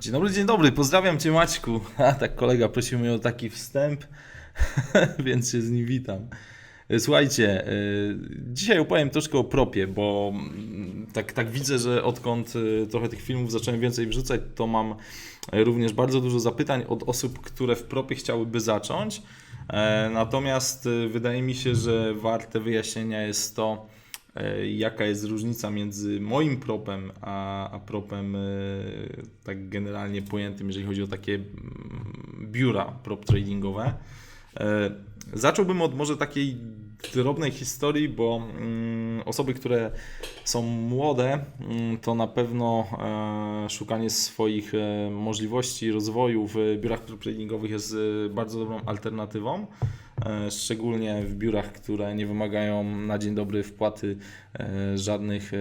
Dzień dobry, dzień dobry, pozdrawiam Cię Maćku. A tak kolega prosił mnie o taki wstęp, więc się z nim witam. Słuchajcie, y, dzisiaj opowiem troszkę o propie, bo mm, tak, tak widzę, że odkąd y, trochę tych filmów zacząłem więcej wrzucać, to mam również bardzo dużo zapytań od osób, które w propie chciałyby zacząć. E, Natomiast wydaje mi się, że warte wyjaśnienia jest to, e, jaka jest różnica między moim propem, a, a propem e, tak generalnie pojętym, jeżeli chodzi o takie mm, biura prop tradingowe. E, Zacząłbym od może takiej drobnej historii, bo mm, osoby, które są młode, mm, to na pewno e, szukanie swoich e, możliwości rozwoju w biurach tradingowych jest e, bardzo dobrą alternatywą. Szczególnie w biurach, które nie wymagają na dzień dobry wpłaty żadnych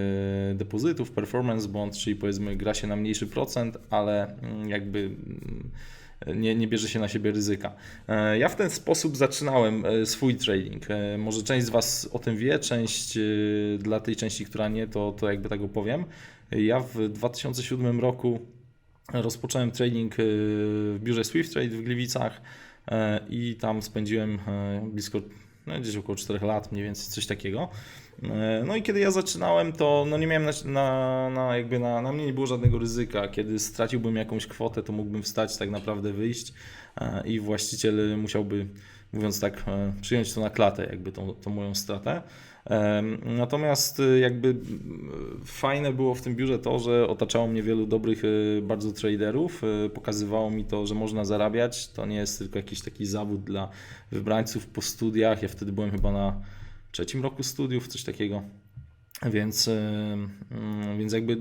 depozytów, performance bond, czyli powiedzmy gra się na mniejszy procent, ale mm, jakby nie, nie bierze się na siebie ryzyka. E, Ja w ten sposób zaczynałem e, swój trading. E, Może część z Was o tym wie, część dla tej części, która nie, to, to jakby tak opowiem. Ja w 2007 roku rozpocząłem trading w biurze Swift Trade w Gliwicach i tam spędziłem blisko, no gdzieś około 4 lat, mniej więcej coś takiego. E, No i kiedy ja zaczynałem, to no nie miałem na, na, na, jakby na, na mnie nie było żadnego ryzyka. Kiedy straciłbym jakąś kwotę, to mógłbym wstać, tak naprawdę wyjść e, i właściciel musiałby, mówiąc tak, e, przyjąć to na klatę, jakby tą, tą moją stratę. Natomiast jakby fajne było w tym biurze to, że otaczało mnie wielu dobrych bardzo traderów. Pokazywało mi to, że można zarabiać. To nie jest tylko jakiś taki zawód dla wybrańców po studiach. Ja wtedy byłem chyba na trzecim roku studiów, coś takiego. Więc, e, mm, więc jakby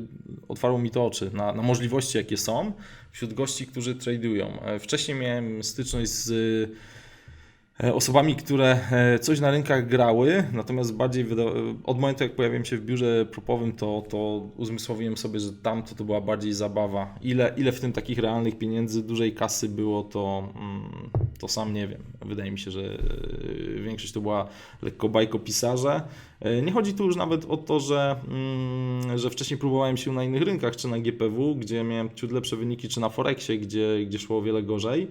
otwarło mi to oczy na, na możliwości, jakie są wśród gości, którzy tradują. E, Wcześniej miałem styczność z osobami, które e, coś na rynkach grały, natomiast bardziej od momentu, jak pojawiłem się w biurze propowym, to, to uzmysłowiłem sobie, że tamto to była bardziej zabawa. Ile, ile w tym takich realnych pieniędzy, dużej kasy było, to, mm, to sam nie wiem. Wydaje mi się, że e, większość to była lekko bajkopisarze. E, Nie chodzi tu już nawet o to, że, mm, że wcześniej próbowałem się na innych rynkach, czy na GPW, gdzie miałem ciut lepsze wyniki, czy na Forexie, gdzie, gdzie szło o wiele gorzej.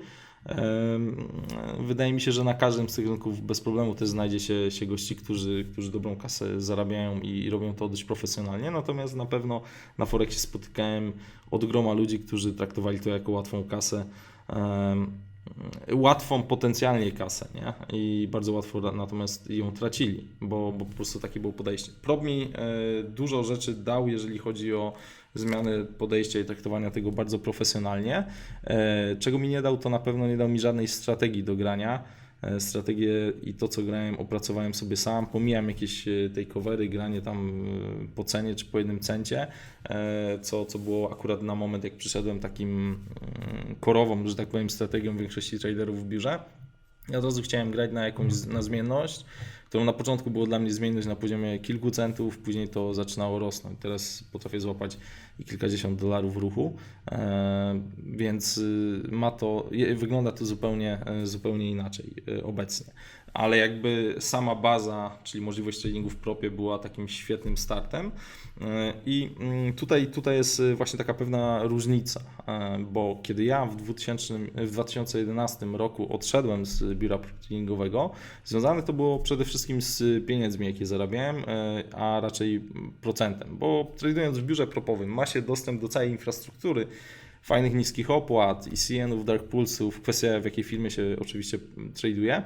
Wydaje mi się, że na każdym z tych rynków bez problemu też znajdzie się, się gości, którzy, którzy dobrą kasę zarabiają i robią to dość profesjonalnie. Natomiast na pewno na Forexie spotykałem od groma ludzi, którzy traktowali to jako łatwą kasę. Łatwą potencjalnie kasę, nie? I bardzo łatwo natomiast ją tracili, bo, bo po prostu takie było podejście. Prop mi e, dużo rzeczy dał, jeżeli chodzi o zmianę podejścia i traktowania tego bardzo profesjonalnie. E, Czego mi nie dał, to na pewno nie dał mi żadnej strategii do grania. E, Strategię i to, co grałem, opracowałem sobie sam. Pomijam jakieś e, takeovery, granie tam e, po cenie czy po jednym cencie, co, co było akurat na moment, jak przyszedłem takim korową, że tak powiem, strategią większości traderów w biurze. Ja od razu chciałem grać na jakąś z- na zmienność, którą na początku było dla mnie zmienność na poziomie kilku centów, później to zaczynało rosnąć. Teraz potrafię złapać i kilkadziesiąt dolarów ruchu, e, więc y, ma to, wygląda to zupełnie, e, zupełnie inaczej e, obecnie. Ale jakby sama baza, czyli możliwość tradingu w propie była takim świetnym startem E, i mm, tutaj, tutaj jest e, właśnie taka pewna różnica, e, bo kiedy ja w, 2000, w 2011 roku odszedłem z biura tradingowego, związane to było przede wszystkim z pieniędzmi, jakie zarabiałem, a raczej procentem, bo tradując w biurze propowym ma się dostęp do całej infrastruktury, fajnych niskich opłat, ECN-ów, dark pulsów, kwestia w jakiej firmie się oczywiście traduje.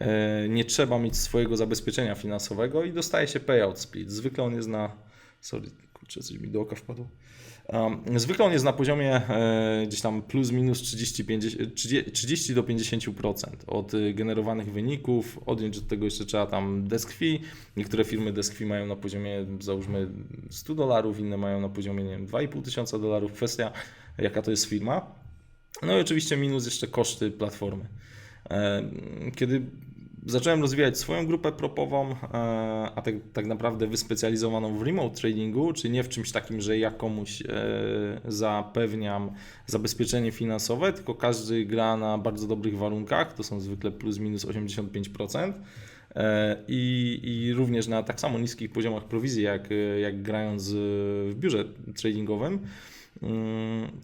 E, Nie trzeba mieć swojego zabezpieczenia finansowego i dostaje się payout split. Zwykle on jest na. Sorry, kurczę, coś mi do oka wpadło. Um, zwykle on jest na poziomie e, gdzieś tam plus minus 30, 50, 30, 30 do 50% od y, generowanych wyników. Odjąć od tego jeszcze trzeba tam desk. Niektóre firmy desk mają na poziomie załóżmy 100 dolarów, inne mają na poziomie nie wiem, 2,5 tysiąca dolarów. Kwestia jaka to jest firma. No i oczywiście minus jeszcze koszty platformy. Kiedy zacząłem rozwijać swoją grupę propową, e, a tak, tak naprawdę wyspecjalizowaną w remote tradingu, czyli nie w czymś takim, że ja komuś e, zapewniam zabezpieczenie finansowe, tylko każdy gra na bardzo dobrych warunkach, to są zwykle plus minus 85%. E, I, I również na tak samo niskich poziomach prowizji, jak, jak grając w biurze tradingowym.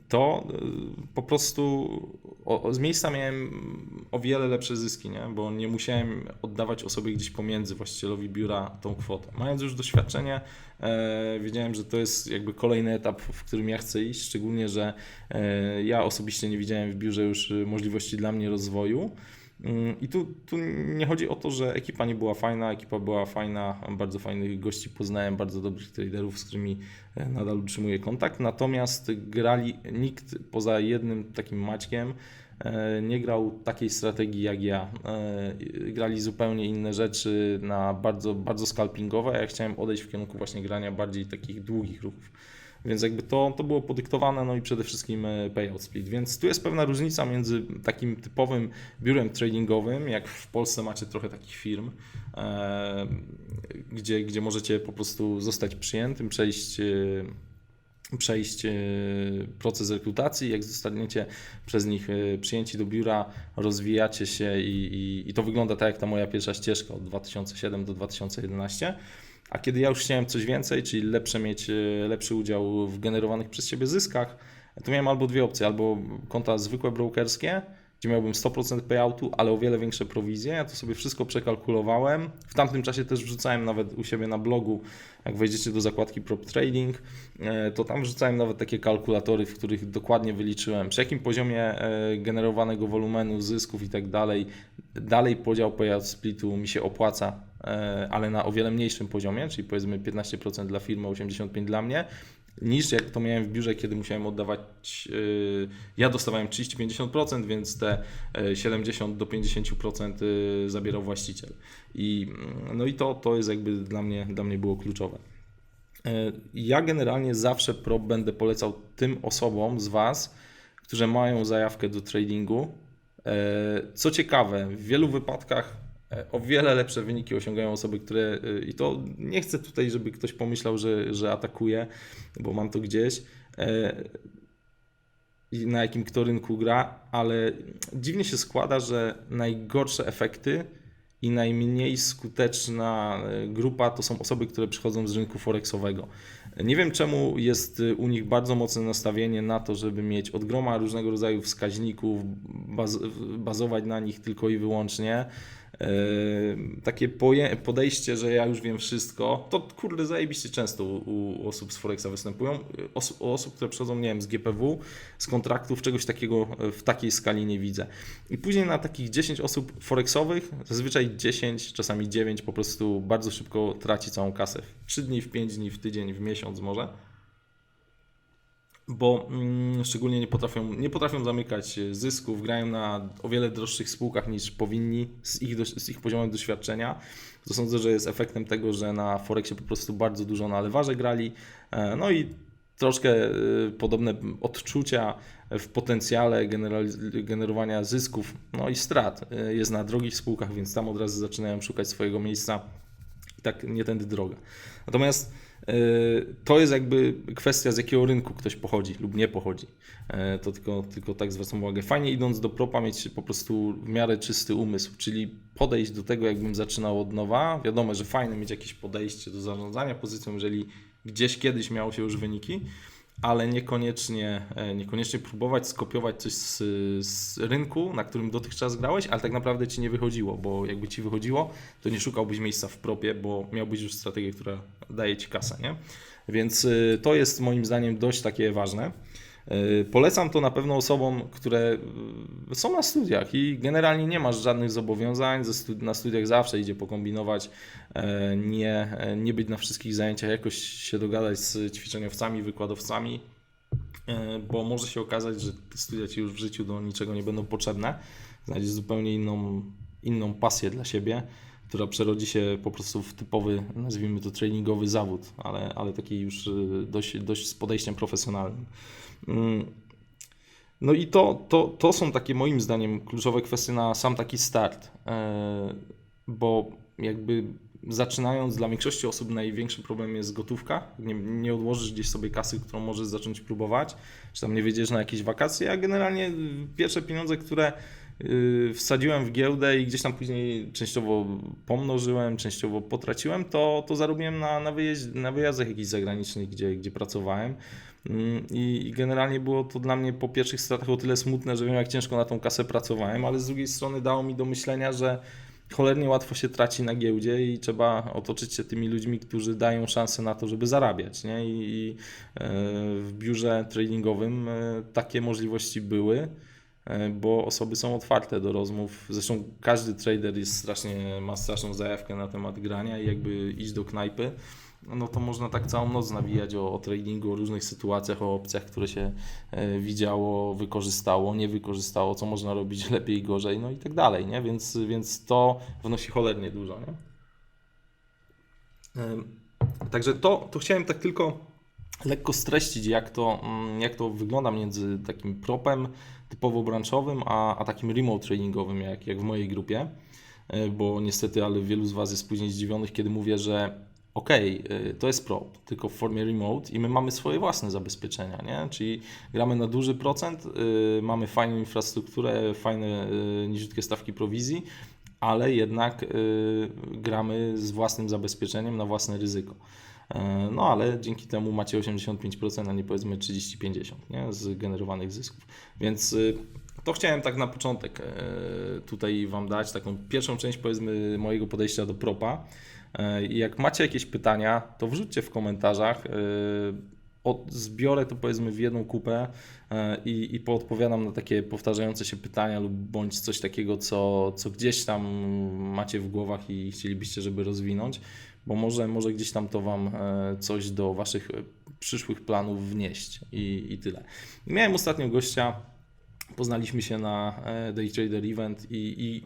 To y, po prostu z miejsca miałem o wiele lepsze zyski, nie? bo nie musiałem oddawać osobie gdzieś pomiędzy właścicielowi biura tą kwotę. Mając już doświadczenie, e, wiedziałem, że to jest jakby kolejny etap, w którym ja chcę iść, szczególnie, że e, ja osobiście nie widziałem w biurze już możliwości dla mnie rozwoju. Mm, I tu, tu nie chodzi o to, że ekipa nie była fajna, ekipa była fajna, bardzo fajnych gości poznałem, bardzo dobrych traderów, z którymi e, nadal utrzymuję kontakt. Natomiast grali nikt poza jednym takim Maćkiem e, nie grał takiej strategii jak ja. E, grali zupełnie inne rzeczy na bardzo, bardzo scalpingowe, a ja chciałem odejść w kierunku właśnie grania bardziej takich długich ruchów. Więc jakby to, to było podyktowane, no i przede wszystkim e, payout split. Więc tu jest pewna różnica między takim typowym biurem tradingowym, jak w Polsce macie trochę takich firm, e, gdzie, gdzie możecie po prostu zostać przyjętym, przejść e, przejść proces rekrutacji. Jak zostaniecie przez nich przyjęci do biura, rozwijacie się i, i, i, to wygląda tak jak ta moja pierwsza ścieżka od 2007 do 2011. A kiedy ja już chciałem coś więcej, czyli lepsze mieć e, lepszy udział w generowanych przez siebie zyskach, to miałem albo dwie opcje, albo konta zwykłe brokerskie, gdzie miałbym 100% payoutu, ale o wiele większe prowizje. Ja to sobie wszystko przekalkulowałem. W tamtym czasie też wrzucałem nawet u siebie na blogu, jak wejdziecie do zakładki prop trading, e, to tam wrzucałem nawet takie kalkulatory, w których dokładnie wyliczyłem, przy jakim poziomie e, generowanego wolumenu, zysków i tak dalej, dalej podział payout splitu mi się opłaca E, ale na o wiele mniejszym poziomie, czyli powiedzmy 15% dla firmy, 85% dla mnie, niż jak to miałem w biurze, kiedy musiałem oddawać, e, ja dostawałem 30-50%, więc te 70 e, do 50% zabierał właściciel. I, mm, no i to, to jest jakby dla mnie, dla mnie było kluczowe. Ja generalnie zawsze prop będę polecał tym osobom z Was, którzy mają zajawkę do tradingu. Co ciekawe, w wielu wypadkach o wiele lepsze wyniki osiągają osoby, które e, i to nie chcę tutaj, żeby ktoś pomyślał, że, że atakuje, bo mam to gdzieś e, na jakim kto rynku gra, ale dziwnie się składa, że najgorsze efekty i najmniej skuteczna grupa to są osoby, które przychodzą z rynku forexowego. Nie wiem czemu jest u nich bardzo mocne nastawienie na to, żeby mieć od groma różnego rodzaju wskaźników, baz bazować na nich tylko i wyłącznie takie podejście, że ja już wiem wszystko, to kurde zajebiście często u, osób z Forexa występują. Os u osób, które przychodzą, nie wiem, z GPW, z kontraktów, czegoś takiego w takiej skali nie widzę. I później na takich 10 osób Forexowych, zazwyczaj 10, czasami 9 po prostu bardzo szybko traci całą kasę. W 3 dni, w 5 dni, w tydzień, w miesiąc może bo mm, szczególnie nie potrafią, nie potrafią zamykać zysków, grają na o wiele droższych spółkach niż powinni z ich, do, z ich poziomem doświadczenia. To sądzę, że jest efektem tego, że na Forexie po prostu bardzo dużo na lewarze grali, e, no i troszkę e, podobne odczucia w potencjale generowania zysków, no i strat e, jest na drogich spółkach, więc tam od razu zaczynają szukać swojego miejsca i tak nie tędy droga. Natomiast to jest jakby kwestia, z jakiego rynku ktoś pochodzi lub nie pochodzi. E, to tylko, tylko tak zwracam uwagę. Fajnie idąc do propa mieć po prostu w miarę czysty umysł, czyli podejść do tego, jakbym zaczynał od nowa. Wiadomo, że fajne mieć jakieś podejście do zarządzania pozycją, jeżeli gdzieś kiedyś miało się już wyniki, ale niekoniecznie, e, niekoniecznie próbować skopiować coś z, z, rynku, na którym dotychczas grałeś, ale tak naprawdę ci nie wychodziło, bo jakby ci wychodziło, to nie szukałbyś miejsca w propie, bo miałbyś już strategię, która daje ci kasę, nie? Więc y, to jest moim zdaniem dość takie ważne. Y, polecam to na pewno osobom, które y, są na studiach i generalnie nie masz żadnych zobowiązań. Na studiach zawsze idzie pokombinować, e, nie, e, nie być na wszystkich zajęciach, jakoś się dogadać z ćwiczeniowcami, wykładowcami, e, bo może się okazać, że studia ci już w życiu do niczego nie będą potrzebne. Znajdziesz zupełnie inną, inną pasję dla siebie która przerodzi się po prostu w typowy, nazwijmy to treningowy zawód, ale, ale taki już dość, dość z podejściem profesjonalnym. Mm. No i to, to, to są takie moim zdaniem kluczowe kwestie na sam taki start, e, bo jakby zaczynając dla większości osób największy problem jest gotówka. Nie, nie odłożysz gdzieś sobie kasy, którą możesz zacząć próbować, czy tam nie wiedziesz na jakieś wakacje, a generalnie pierwsze pieniądze, które y, wsadziłem w giełdę i gdzieś tam później częściowo pomnożyłem, częściowo potraciłem, to, to zarobiłem na, na, wyjeźd, na wyjazdach jakichś zagranicznych, gdzie, gdzie pracowałem. Mm, I, generalnie było to dla mnie po pierwszych stratach o tyle smutne, że wiem jak ciężko na tą kasę pracowałem, ale z drugiej strony dało mi do myślenia, że cholernie łatwo się traci na giełdzie i trzeba otoczyć się tymi ludźmi, którzy dają szansę na to, żeby zarabiać. Nie? I, e, w biurze tradingowym e, takie możliwości były, bo osoby są otwarte do rozmów. Zresztą każdy trader jest strasznie, ma straszną zajawkę na temat grania i jakby iść do knajpy no to można tak całą noc nawijać o, o tradingu, o różnych sytuacjach, o opcjach, które się e, widziało, wykorzystało, nie wykorzystało, co można robić lepiej, gorzej, no i tak dalej, nie? Więc, więc to wnosi cholernie dużo, nie? Em, Także to, to chciałem tak tylko lekko streścić, jak to, mm, jak to wygląda między takim propem typowo branżowym, a, a takim remote tradingowym, jak, jak w mojej grupie, E, bo niestety, ale wielu z Was jest później zdziwionych, kiedy mówię, że okej, y, to jest prop, tylko w formie remote i my mamy swoje własne zabezpieczenia, nie? Czyli gramy na duży procent, y, mamy fajną infrastrukturę, fajne, y, niziutkie stawki prowizji, ale jednak gramy z własnym zabezpieczeniem na własne ryzyko. E, No ale dzięki temu macie 85%, a nie powiedzmy 30-50% nie? z generowanych zysków. Więc y, to chciałem tak na początek e, tutaj Wam dać, taką pierwszą część powiedzmy mojego podejścia do propa. E, I jak macie jakieś pytania, to wrzućcie w komentarzach. Zbiorę to powiedzmy w jedną kupę i, i poodpowiadam na takie powtarzające się pytania lub bądź coś takiego, co, co gdzieś tam macie w głowach i chcielibyście, żeby rozwinąć, bo może, może gdzieś tam to Wam e, coś do Waszych e, przyszłych planów wnieść i, i tyle. Miałem ostatnio gościa, poznaliśmy się na e, Day Trader Event i, i,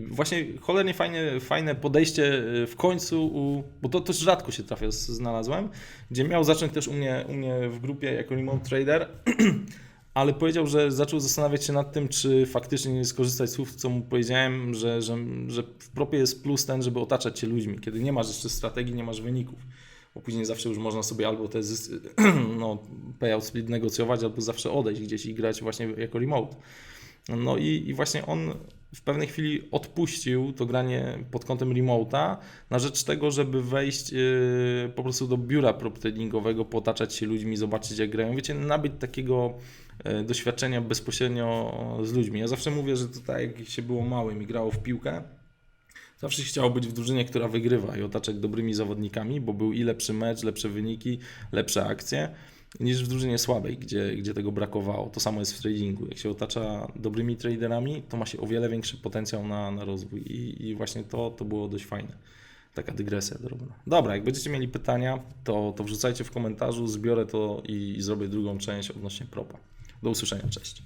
i właśnie cholernie fajne, fajne podejście w końcu, u, bo to też rzadko się trafia, znalazłem, gdzie miał zacząć też u mnie, u mnie w grupie jako remote trader, ale powiedział, że zaczął zastanawiać się nad tym, czy faktycznie nie skorzystać z słów, co mu powiedziałem, że, że, że w propie jest plus ten, żeby otaczać się ludźmi, kiedy nie masz jeszcze strategii, nie masz wyników. Bo później zawsze już można sobie albo te no, payout split negocjować, albo zawsze odejść gdzieś i grać właśnie jako remote. No i, i właśnie on w pewnej chwili odpuścił to granie pod kątem remote'a na rzecz tego, żeby wejść yy, po prostu do biura prop tradingowego, potaczać się ludźmi, zobaczyć jak grają. Wiecie, nabyć takiego yy, doświadczenia bezpośrednio z ludźmi. Ja zawsze mówię, że to tak jak się było małym i grało w piłkę, Zawsze chciało być w drużynie, która wygrywa i otaczać dobrymi zawodnikami, bo był i lepszy mecz, lepsze wyniki, lepsze akcje, niż w drużynie słabej, gdzie, gdzie tego brakowało. To samo jest w tradingu. Jak się otacza dobrymi traderami, to ma się o wiele większy potencjał na, na rozwój i, i właśnie to, to było dość fajne. Taka dygresja drobna. Dobra, jak będziecie mieli pytania, to, to wrzucajcie w komentarzu, zbiorę to i, i zrobię drugą część odnośnie propa. Do usłyszenia, cześć.